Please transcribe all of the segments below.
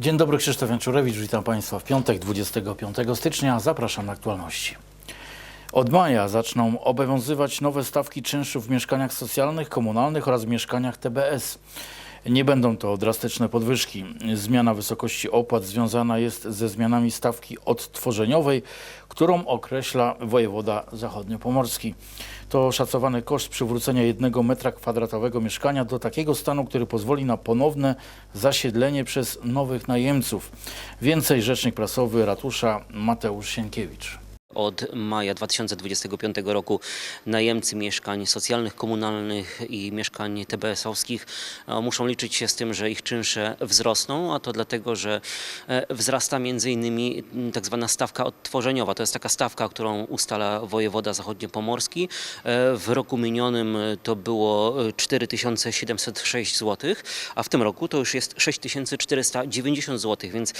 dobry, Krzysztof Janczurewicz, witam Państwa w piątek 25 stycznia. Zapraszam na aktualności. Od maja zaczną obowiązywać nowe stawki czynszów w mieszkaniach socjalnych, komunalnych oraz w mieszkaniach TBS. Nie będą to drastyczne podwyżki. Zmiana wysokości opłat związana jest ze zmianami stawki odtworzeniowej, którą określa wojewoda zachodniopomorski. To szacowany koszt przywrócenia jednego metra kwadratowego mieszkania do takiego stanu, który pozwoli na ponowne zasiedlenie przez nowych najemców. Więcej rzecznik prasowy ratusza Mateusz Sienkiewicz. Od maja 2025 roku najemcy mieszkań socjalnych, komunalnych i mieszkań TBS-owskich e, muszą liczyć się z tym, że ich czynsze wzrosną, a to dlatego, że e, wzrasta innymi tak zwana stawka odtworzeniowa. To jest taka stawka, którą ustala wojewoda zachodniopomorski. E, W roku minionym to było e, 4706 zł, a w tym roku to już jest 6490 zł, więc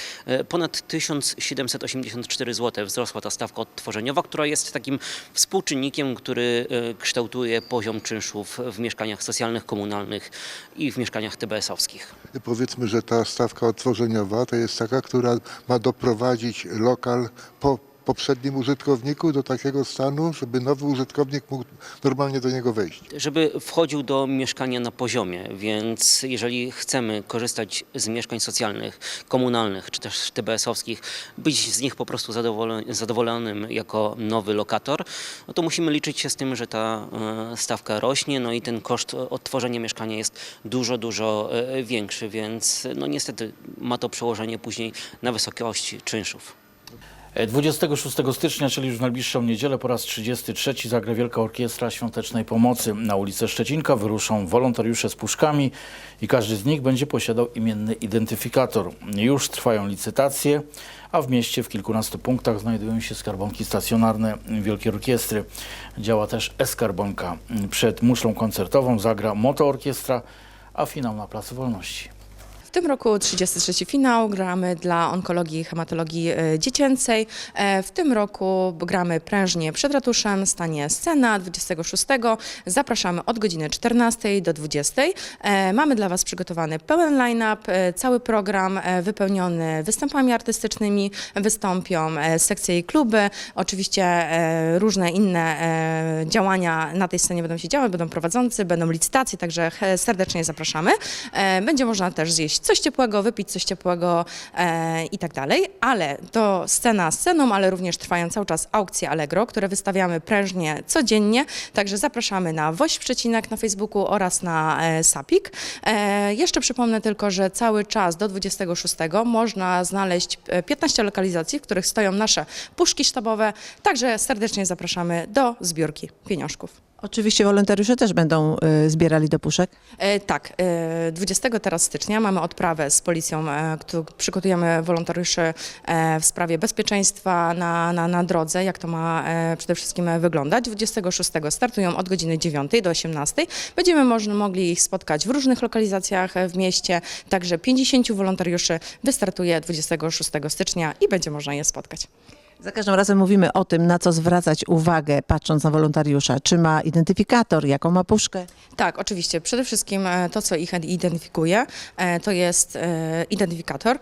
ponad 1784 zł wzrosła ta stawka odtworzeniowa, która jest takim współczynnikiem, który e, kształtuje poziom czynszów w mieszkaniach socjalnych, komunalnych i w mieszkaniach TBS-owskich. Powiedzmy, że ta stawka odtworzeniowa to jest taka, która ma doprowadzić lokal po poprzednim użytkowniku do takiego stanu, żeby nowy użytkownik mógł normalnie do niego wejść. żeby wchodził do mieszkania na poziomie, więc jeżeli chcemy korzystać z mieszkań socjalnych, komunalnych czy też TBS-owskich, być z nich po prostu zadowolony, zadowolonym jako nowy lokator, no to musimy liczyć się z tym, że ta e, stawka rośnie, no i ten koszt odtworzenia mieszkania jest dużo, dużo e, większy, więc no niestety ma to przełożenie później na wysokości czynszów. E, 26 stycznia, czyli już w najbliższą niedzielę, po raz 33 zagra Wielka Orkiestra Świątecznej Pomocy. Na ulicę Szczecinka wyruszą wolontariusze z puszkami i każdy z nich będzie posiadał imienny identyfikator. Już trwają licytacje, a w mieście w kilkunastu punktach znajdują się skarbonki stacjonarne Wielkiej Orkiestry. Działa też e-skarbonka. Przed muszlą koncertową zagra Motoorkiestra, a finał na Placu Wolności. W tym roku 33 finał gramy dla onkologii i hematologii e, dziecięcej. E, W tym roku gramy prężnie przed ratuszem, stanie scena 26. Zapraszamy od godziny 14 do 20. E, Mamy dla Was przygotowany pełen line-up, cały program wypełniony występami artystycznymi. Wystąpią sekcje i kluby. Oczywiście różne inne działania na tej scenie będą się działy, będą prowadzący, będą licytacje, także serdecznie zapraszamy. Będzie można też zjeść coś ciepłego, wypić coś ciepłego e, i tak dalej, ale to scena sceną, ale również trwają cały czas aukcje Allegro, które wystawiamy prężnie codziennie, także zapraszamy na Woś Przecinek na Facebooku oraz na e, Sapik. E, jeszcze przypomnę tylko, że cały czas do 26 można znaleźć e, 15 lokalizacji, w których stoją nasze puszki sztabowe, także serdecznie zapraszamy do zbiórki pieniążków. Oczywiście wolontariusze też będą y, zbierali do puszek. E, tak, e, 20 teraz stycznia mamy odprawę z policją, e, którą przygotujemy wolontariuszy e, w sprawie bezpieczeństwa na, na, na drodze, jak to ma e, przede wszystkim e, wyglądać. 26 startują od godziny 9 do 18. Będziemy można, mogli ich spotkać w różnych lokalizacjach e, w mieście, także 50 wolontariuszy wystartuje 26 stycznia i będzie można je spotkać. Za każdym razem mówimy o tym, na co zwracać uwagę, patrząc na wolontariusza. Czy ma identyfikator, jaką ma puszkę? Tak, oczywiście. Przede wszystkim e, to, co ich identyfikuje, e, to jest e, identyfikator.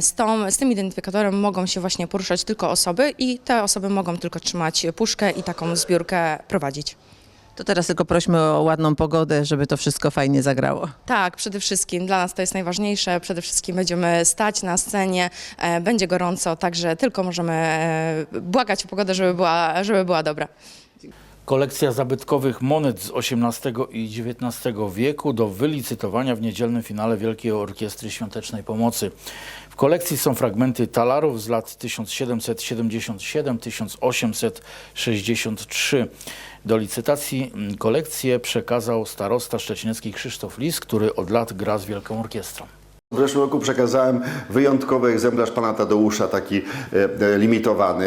Z, tą, z tym identyfikatorem mogą się właśnie poruszać tylko osoby i te osoby mogą tylko trzymać puszkę i taką zbiórkę prowadzić. To teraz tylko prośmy o ładną pogodę, żeby to wszystko fajnie zagrało. Tak, przede wszystkim dla nas to jest najważniejsze. Przede wszystkim będziemy stać na scenie, e, będzie gorąco, także tylko możemy e, błagać o pogodę, żeby była, żeby była dobra. Kolekcja zabytkowych monet z XVIII i XIX wieku do wylicytowania w niedzielnym finale Wielkiej Orkiestry Świątecznej Pomocy. W kolekcji są fragmenty talarów z lat 1777-1863. Do licytacji mm, kolekcję przekazał starosta szczecinecki Krzysztof Lis, który od lat gra z Wielką Orkiestrą. W zeszłym roku przekazałem wyjątkowy egzemplarz pana Tadeusza, taki e, e, limitowany.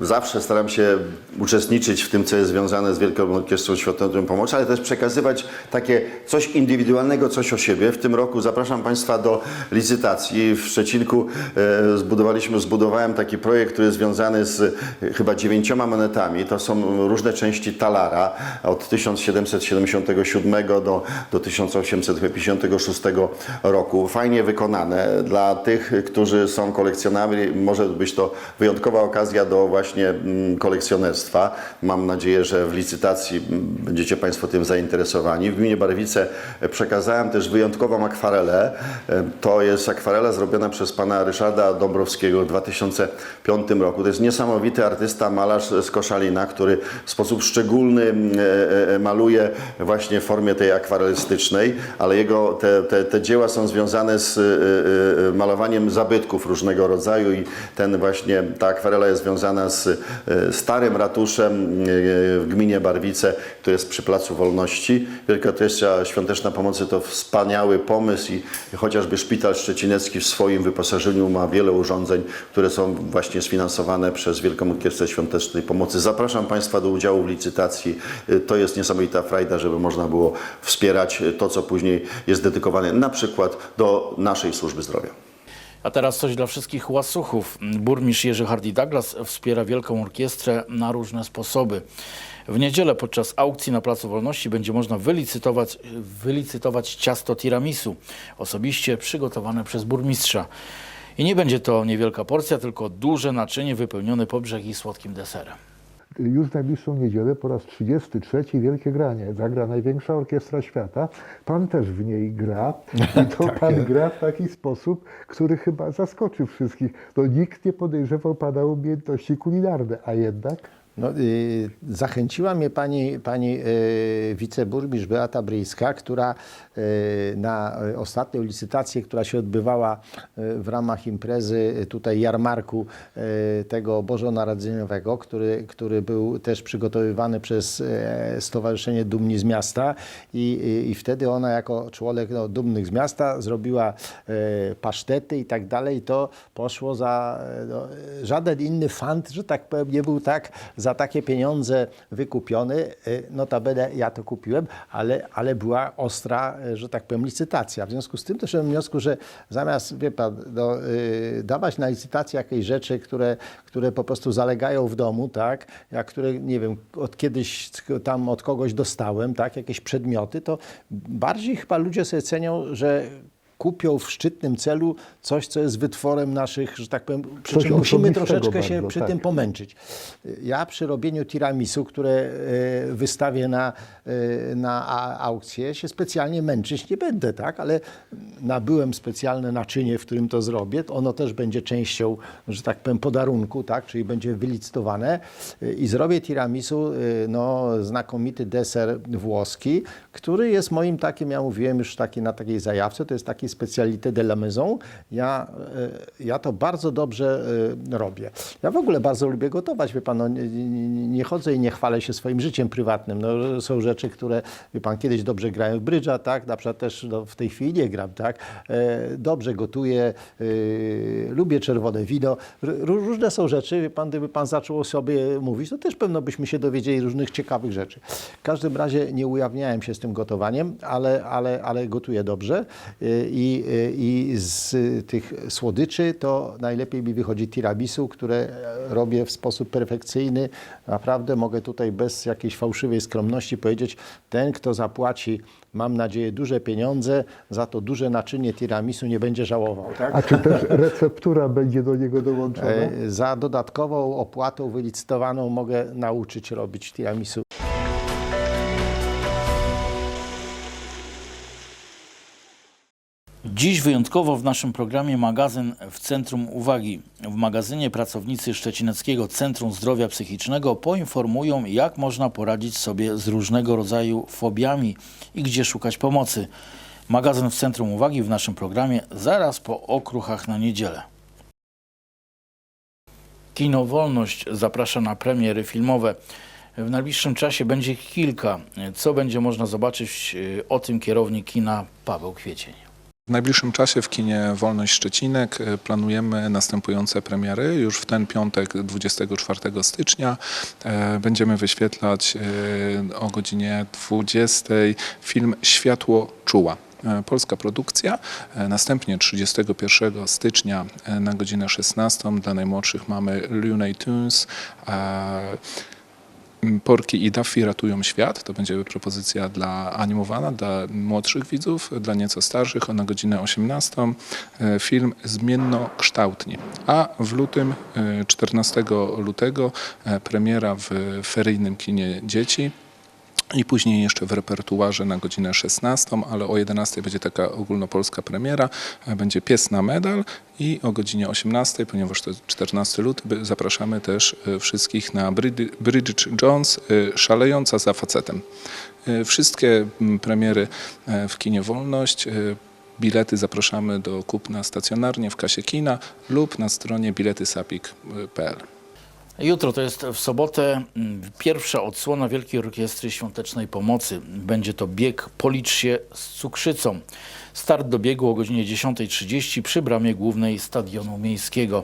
E, Zawsze staram się uczestniczyć w tym, co jest związane z Wielką Orkiestrą Świąteczną Pomocy, ale też przekazywać takie coś indywidualnego, coś o siebie. W tym roku zapraszam Państwa do licytacji. W Szczecinku zbudowaliśmy, zbudowałem taki projekt, który jest związany z chyba dziewięcioma monetami. To są różne części talara od 1777 do, do 1856 roku. Fajnie fajnie wykonane. Dla tych, którzy są kolekcjonami, może być to wyjątkowa okazja do właśnie mm, kolekcjonerstwa. Mam nadzieję, że w licytacji mm, będziecie Państwo tym zainteresowani. W gminie Barwice przekazałem też wyjątkową akwarelę. E, To jest akwarela zrobiona przez pana Ryszarda Dąbrowskiego w 2005 roku. To jest niesamowity artysta, malarz z Koszalina, który w sposób szczególny mm, e, e, maluje właśnie w formie tej akwarelistycznej, ale jego te, te, te dzieła są związane z e, e, malowaniem zabytków różnego rodzaju i ten właśnie, ta akwarela jest związana z starym ratuszem w gminie Barwice, który jest przy Placu Wolności. Wielka Orkiestra Świąteczna Pomocy to wspaniały pomysł i chociażby Szpital Szczecinecki w swoim wyposażeniu ma wiele urządzeń, które są właśnie sfinansowane przez Wielką Orkiestrę Świątecznej Pomocy. Zapraszam Państwa do udziału w licytacji. To jest niesamowita frajda, żeby można było wspierać to, co później jest dedykowane na przykład do naszej służby zdrowia. A teraz coś dla wszystkich łasuchów. Burmistrz Jerzy Hardy Douglas wspiera Wielką Orkiestrę na różne sposoby. W niedzielę podczas aukcji na Placu Wolności będzie można wylicytować, wylicytować ciasto tiramisu, osobiście przygotowane przez burmistrza. I nie będzie to niewielka porcja, tylko duże naczynie wypełnione po brzegi słodkim deserem. Już w najbliższą niedzielę po raz 33 wielkie granie. Zagra największa orkiestra świata. Pan też w niej gra. I to pan gra w taki sposób, który chyba zaskoczy wszystkich. No, nikt nie podejrzewał pana umiejętności kulinarne, a jednak. No, y, zachęciła mnie pani, pani y, wiceburmistrz Beata Bryjska, która y, na y, ostatnią licytację, która się odbywała y, w ramach imprezy y, tutaj jarmarku y, tego bożonarodzeniowego, który, który był też przygotowywany przez e, Stowarzyszenie Dumni z Miasta i, i, i wtedy ona jako członek no, Dumnych z Miasta zrobiła e, pasztety i tak dalej. To poszło za no, żaden inny fant, że tak powiem, nie był tak za takie pieniądze wykupiony. E, Notabene ja to kupiłem, ale, ale była ostra, e, że tak powiem, licytacja. W związku z tym też mam wniosku, że zamiast, wie pan, no, y, dawać na licytację jakieś rzeczy, które, które po prostu zalegają w domu, tak, jak które, nie wiem, od kiedyś tam od kogoś dostałem, tak, jakieś przedmioty, to bardziej chyba ludzie sobie cenią, że kupią w szczytnym celu coś, co jest wytworem naszych, że tak powiem, przy czym musimy troszeczkę się bardzo, przy tak. tym pomęczyć. Ja przy robieniu tiramisu, które e, wystawię na, e, na aukcję, się specjalnie męczyć nie będę, tak? Ale nabyłem specjalne naczynie, w którym to zrobię. Ono też będzie częścią, że tak powiem, podarunku, tak? Czyli będzie wylicytowane E, i zrobię tiramisu, no, znakomity deser włoski, który jest moim takim, ja mówiłem już taki na takiej zajawce, to jest taki specalité de la maison. Ja, e, ja to bardzo dobrze e, robię. Ja w ogóle bardzo lubię gotować, wie pan, no, nie, nie, chodzę i nie chwalę się swoim życiem prywatnym. No, są rzeczy, które, wie pan, kiedyś dobrze grałem w brydża, tak, na przykład też no, w tej chwili nie gram, tak. E, dobrze gotuję, lubię czerwone wino. Różne są rzeczy, wie pan, gdyby pan zaczął o sobie mówić, to też pewno byśmy się dowiedzieli różnych ciekawych rzeczy. W każdym razie nie ujawniałem się z tym gotowaniem, ale, ale, ale gotuję dobrze Y, i, y, i z tych słodyczy to najlepiej mi wychodzi tiramisu, które robię w sposób perfekcyjny. Naprawdę mogę tutaj bez jakiejś fałszywej skromności powiedzieć, ten kto zapłaci, mam nadzieję, duże pieniądze, za to duże naczynie tiramisu nie będzie żałował. Tak? A czy też receptura będzie do niego dołączona? E, Za dodatkową opłatą wylicytowaną mogę nauczyć robić tiramisu. Dziś wyjątkowo w naszym programie magazyn w centrum uwagi. W magazynie pracownicy Szczecineckiego Centrum Zdrowia Psychicznego poinformują, jak można poradzić sobie z różnego rodzaju fobiami i gdzie szukać pomocy. Magazyn w centrum uwagi w naszym programie zaraz po okruchach na niedzielę. Kino Wolność zaprasza na premiery filmowe. W najbliższym czasie będzie kilka. Co będzie można zobaczyć, o tym kierownik kina Paweł Kwiecień. W najbliższym czasie w kinie Wolność Szczecinek e, planujemy następujące premiery. Już w ten piątek 24 stycznia e, będziemy wyświetlać e, o godzinie 20 film Światło czuła. Polska produkcja. Następnie 31 stycznia na godzinę 16 dla najmłodszych mamy Looney Tunes. E, Porki i Daffy ratują świat. To będzie propozycja dla animowana, dla młodszych widzów, dla nieco starszych, o na godzinę 18. E, Film Zmiennokształtnie. A w lutym, e, 14 lutego, e, premiera w feryjnym kinie dzieci. I później jeszcze w repertuarze na godzinę 16, ale o 11 będzie taka ogólnopolska premiera. E, Będzie Pies na medal i o godzinie 18, ponieważ to jest 14 luty, by- zapraszamy też e, wszystkich na Brid- Bridget Jones, e, Szalejąca za facetem. Wszystkie premiery w kinie Wolność. Bilety zapraszamy do kupna stacjonarnie w kasie kina lub na stronie biletysapik.pl. Jutro to jest w sobotę mm, pierwsza odsłona Wielkiej Orkiestry Świątecznej Pomocy. Będzie to bieg Policz się z cukrzycą. Start do biegu o godzinie 10.30 przy bramie głównej Stadionu Miejskiego.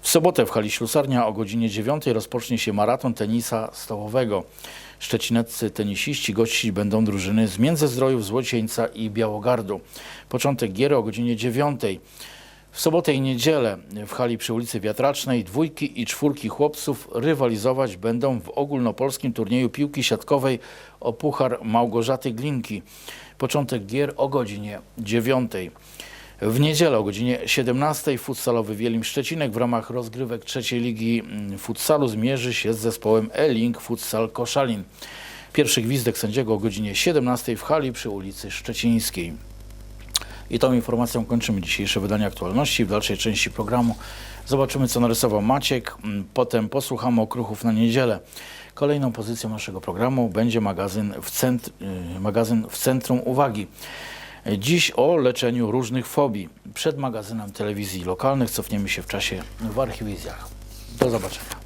W sobotę w hali Ślusarnia o godzinie 9.00 rozpocznie się maraton tenisa stołowego. Szczecineccy tenisiści gościć będą drużyny z Międzyzdrojów, Złocieńca i Białogardu. Początek gier o godzinie 9.00. W sobotę i niedzielę w hali przy ulicy Wiatracznej dwójki i czwórki chłopców rywalizować będą w ogólnopolskim turnieju piłki siatkowej o Puchar Małgorzaty Glinki. Początek gier o godzinie 9. W niedzielę o godzinie 17 futsalowy Wielim Szczecinek w ramach rozgrywek trzeciej ligi futsalu zmierzy się z zespołem E-Link Futsal Koszalin. Pierwszy gwizdek sędziego o godzinie 17 w hali przy ulicy Szczecińskiej. I tą informacją kończymy dzisiejsze wydanie aktualności. W dalszej części programu zobaczymy, co narysował Maciek. Mm, Potem posłuchamy okruchów na niedzielę. Kolejną pozycją naszego programu będzie magazyn w, centr- y, magazyn w centrum uwagi. Dziś o leczeniu różnych fobii. Przed magazynem telewizji lokalnych cofniemy się w czasie w archiwizjach. Do zobaczenia.